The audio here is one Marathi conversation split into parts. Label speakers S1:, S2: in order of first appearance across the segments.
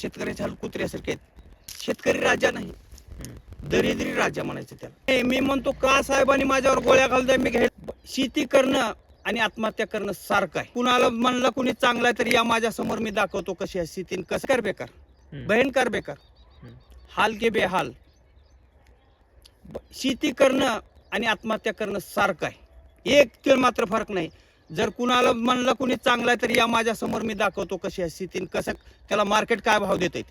S1: शेतकऱ्याचे हाल कुत्र्यासारखे आहेत. शेतकरी राजा नाही. दरिद्री राजा म्हणायचं त्याला. मी म्हणतो का साहेबांनी माझ्यावर गोळ्या घालतोय? मी घ्याय शेती करणं आणि आत्महत्या करणं सारखं आहे. कुणाला म्हणलं कुणी चांगला आहे तर या माझ्यासमोर मी दाखवतो कशी आहे शेती कसं कर बेकार. भयंकर बेकार. हाल के बेहाल. शेती करणं आणि आत्महत्या करणं सारखं आहे. एक ते मात्र फरक नाही. जर कुणाला म्हणलं कुणी चांगला आहे तर या माझ्यासमोर मी दाखवतो कशी आहे आणि कसं त्याला मार्केट काय भाव देत ते.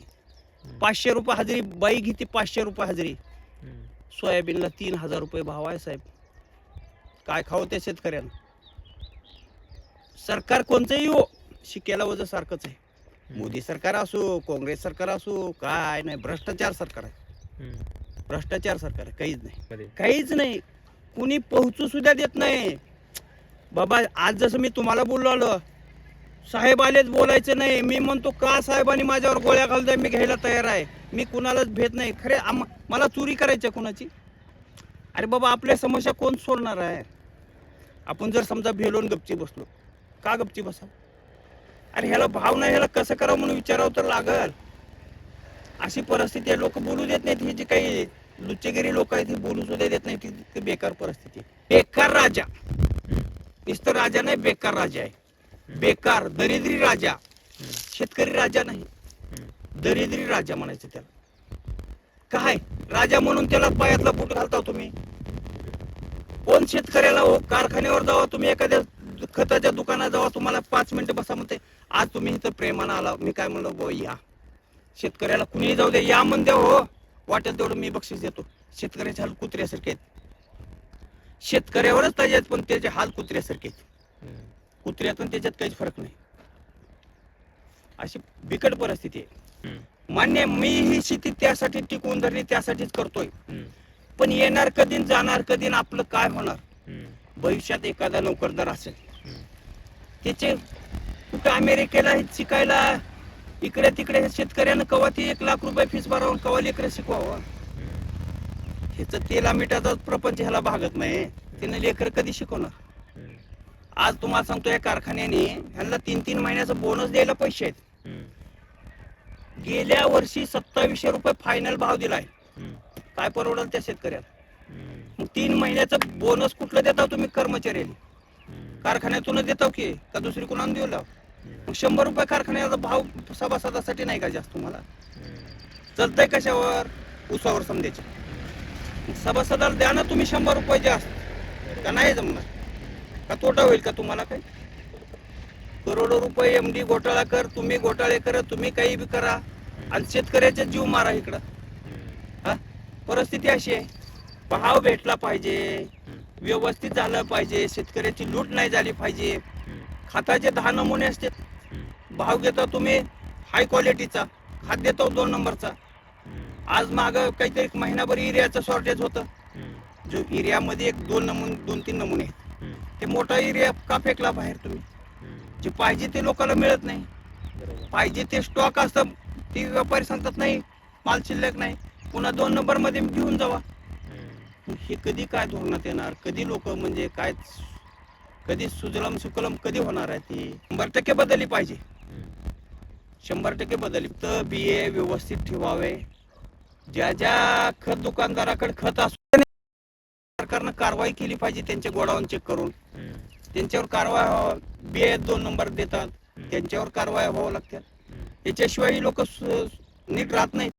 S1: पाचशे रुपये हजेरी बाई घेते पाचशे रुपये हजेरी. सोयाबीनला तीन हजार रुपये भाव आहे साहेब. काय खावं त्या शेतकऱ्यांना? सरकार कोणतंही हो शिकेला वजन सारखंच आहे. मोदी सरकार असो काँग्रेस सरकार असो काय नाही भ्रष्टाचार सरकार आहे. भ्रष्टाचार सरकार आहे काहीच नाही. काहीच नाही. कुणी पोहोचू सुद्धा देत नाही. बाबा आज जसं मी तुम्हाला बोललो आलो साहेब आलेच बोलायचं नाही. मी म्हणतो का साहेबांनी माझ्यावर गोळ्या घालतोय? मी घ्यायला तयार आहे. मी कुणालाच भेट नाही. खरे आम मला चोरी करायची कुणाची? अरे बाबा आपल्या समस्या कोण सोडणार आहे? आपण जर समजा भेलून गपची बसलो का गपची बसा अरे ह्याला भाव नाही ह्याला कसं करावं म्हणून विचारावं तर लागल. अशी परिस्थिती आहे. लोक बोलू देत नाहीत. ही जी काही लुच्चेगिरी लोक आहेत हे बोलू सुद्धा देत नाहीत ती- बेकार परिस्थिती बेकार राजा. नुसतं राजा नाही बेकार राजा आहे. बेकार दरिद्री राजा. शेतकरी राजा नाही. दरिद्री राजा म्हणायचं त्याला. काय? राजा म्हणून त्याला पायातला बूट घालता तुम्ही? कोण शेतकऱ्याला हो कारखान्यावर जावा तुम्ही एखाद्या खताच्या दुकानात जावा तुम्हाला पाच मिनिटं बसा म्हणते आज तुम्ही इथं प्रेमानं आला. मी काय म्हणलो बो या. शेतकऱ्याला कुणीही जाऊ दे या म्हण द्या हो. वाटेल तेवढं मी बक्षीस देतो. शेतकऱ्याच्या कुत्र्यासारखे आहेत. शेतकऱ्यावरच त्याच्यात पण त्याचे हाल कुत्र्यासारखे कुत्र्यात आणि त्याच्यात काहीच फरक नाही. अशी बिकट परिस्थिती आहे. मान्य मी ही शेती त्यासाठी टिकवून धरली त्यासाठीच करतोय. पण येणार कधी जाणार कधी आपलं काय होणार? भविष्यात एखादा नोकरदार असेल. त्याचे कुठं अमेरिकेला शिकायला इकडे तिकडे शेतकऱ्यानं कवा ती एक लाख रुपये फीस भरावून कवा लेकरं शिकवावं. ह्याचं तेला मिठाचा प्रपंच ह्याला भागत नाही. त्याने लेकर कधी शिकवणार? आज तुम्हाला सांगतो या कारखान्याने ह्यांना तीन तीन महिन्याचा बोनस द्यायला पैसे आहेत. गेल्या वर्षी सत्तावीसशे रुपये फायनल भाव दिलाय. काय परवडेल त्या शेतकऱ्याला? मग तीन महिन्याचा बोनस कुठलं देता तुम्ही कर्मचाऱ्याला? कारखान्यातूनच देता की का दुसरी कुणाला देऊ लाव? मग शंभर रुपये कारखान्याचा भाव सभासदासाठी नाही का जास्त तुम्हाला? चलतंय कशावर? उसावर समजायचे. सभासदाला द्या ना तुम्ही शंभर रुपये जास्त. का नाही जमणार? का तोटा होईल का तुम्हाला काही? करोडो रुपये एम डी घोटाळा कर तुम्ही घोटाळे करा तुम्ही काही बी करा. आणि शेतकऱ्याचा जीव मारा इकडं. हा? परिस्थिती अशी आहे. भाव भेटला पाहिजे. व्यवस्थित झालं पाहिजे. शेतकऱ्याची लूट नाही झाली पाहिजे. खताचे दहा नमुने असतात. भाव घेता तुम्ही हाय क्वालिटीचा खात देतो दोन नंबरचा. आज माग काहीतरी महिनाभर एरियाचं शॉर्टेज होतं. जो एरियामध्ये एक दोन नमुने दोन तीन नमुने आहेत. ते मोठा एरिया का फेकला बाहेर तुम्ही? जे पाहिजे ते लोकांना मिळत नाही. पाहिजे ते स्टॉक असतं ते व्यापारी सांगतात नाही माल शिल्लक नाही. पुन्हा दोन नंबरमध्ये घेऊन जावा. हे कधी काय धोरणात येणार? कधी लोक म्हणजे काय कधी सुजलम सुकलम कधी होणार आहे ती? शंभर टक्के बदलली पाहिजे. शंभर टक्के बदलली तर बिये व्यवस्थित ठेवावे. ज्या ज्या खत दुकानदाराकडे खत असू सरकारनं कारवाई केली पाहिजे त्यांचे गोडाऊन चेक करून. त्यांच्यावर कारवाई व्हावं बिये दोन नंबर देतात. त्यांच्यावर कारवाई व्हावं लागतात त्याच्याशिवाय लोक नीट राहत नाहीत.